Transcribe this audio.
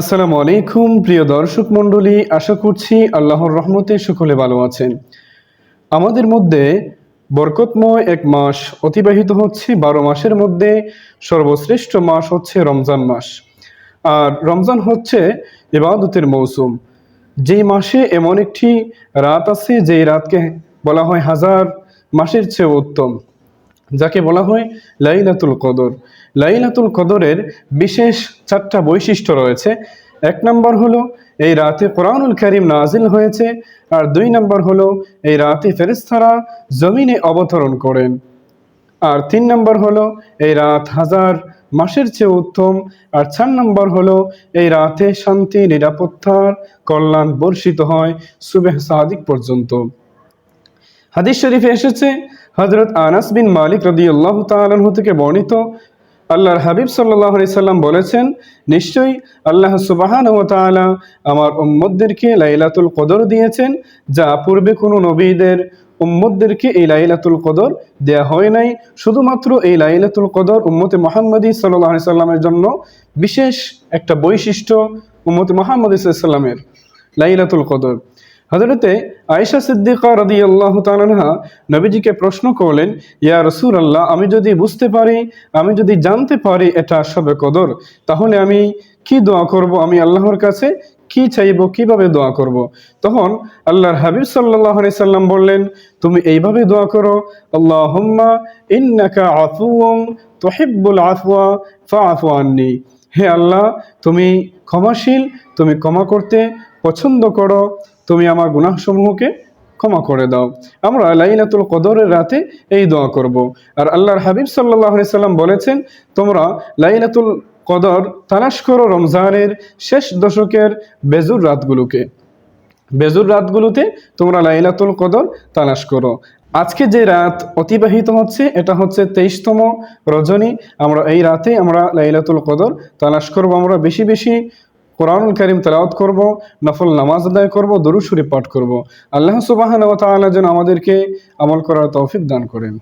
আসসালামু আলাইকুম, প্রিয় দর্শক মণ্ডলী, আশা করছি আল্লাহর রহমতে সকলে ভালো আছেন। আমাদের মধ্যে বরকতময় এক মাস অতিবাহিত হচ্ছে, বারো মাসের মধ্যে সর্বশ্রেষ্ঠ মাস হচ্ছে রমজান মাস। আর রমজান হচ্ছে ইবাদতের মৌসুম। যেই মাসে এমন একটি রাত আছে, যেই রাতকে বলা হয় হাজার, মাসের চেয়ে উত্তম। যাকে বলা হয় লাইলাতুল কদর। লাইলাতুল কদরের বিশেষ চারটা বৈশিষ্ট্য রয়েছে। এক নম্বর হলো, এই রাতে কোরআনুল করিম নাজিল হয়েছে। আর দুই নম্বর হলো, এই রাতে ফেরেস্তারা জমিনে অবতরণ করেন। আর তিন নম্বর হলো, এই রাত হাজার মাসের চেয়ে উত্তম। আর চার নম্বর হলো, এই রাতে শান্তি নিরাপত্তার কল্যাণ বর্ষিত হয় সুবেহ সাদিক পর্যন্ত। হাদিস শরীফে এসেছে হজরত আনাস বিন মালিক রদি আল্লাহ তালু থেকে বর্ণিত, আল্লাহর হাবিব সাল্লাহ সাল্লাম বলেছেন, নিশ্চয়ই আল্লাহ সুবাহান ও তাআলা আমার উম্মদদেরকে লাইলাতুল কদর দিয়েছেন, যা পূর্বে কোনো নবীদের উম্মদদেরকে এই লাইলাতুল কদর দেয়া হয় নাই। শুধুমাত্র এই লাইলাতুল কদর উম্মতে মোহাম্মদী সাল্লাহ সাল্লামের জন্য বিশেষ একটা বৈশিষ্ট্য উম্মতে মোহাম্মদ সাল্লামের, লাইলাতুল কদর। হজরতে আয়েশা সিদ্দিকা রদি আল্লাহ তালহা নবীজিকে প্রশ্ন করলেন, ইয়া রসুল আল্লাহ আমি যদি বুঝতে পারি, আমি যদি জানতে পারি এটা সবে কদর, তাহলে আমি কি দোয়া করব? আমি আল্লাহর কাছে কি চাইব? কীভাবে দোয়া করব। তখন আল্লাহর হাবিব সাল্লাহ সাল্লাম বললেন, তুমি এইভাবে দোয়া করো আল্লাহ হুম্মা ইন্নাকা আফুয়ং তোহিব্বুল আফওয়া ফা আফু আননি। হে আল্লাহ, তুমি ক্ষমাশীল, তুমি ক্ষমা করতে পছন্দ করো। তুমি আমার গুনাহসমূহকে ক্ষমা করে দাও। আমরা লাইলাতুল কদরের রাতে এই দোয়া করব। আর আল্লাহর হাবিব সাল্লাহ সাল্লাম বলেছেন, তোমরা লাইলাতুল কদর তালাশ করো রমজানের শেষ দশকের বেজুর রাতগুলোকে। বেজুর রাতগুলোতে তোমরা লাইলাতুল কদর তালাশ করো। আজকে যে রাত অতিবাহিত হচ্ছে, এটা হচ্ছে তেইশতম রজনী। আমরা এই রাতে আমরা লাইলাতুল কদর তালাশ করব। আমরা বেশি বেশি কোরআনুল করিম তেলাওয়াত করব, নফল নামাজ আদায় করব শরীফ পাঠ করব। আল্লাহ সুবাহ যেন আমাদেরকে আমল করার তৌফিক দান করেন।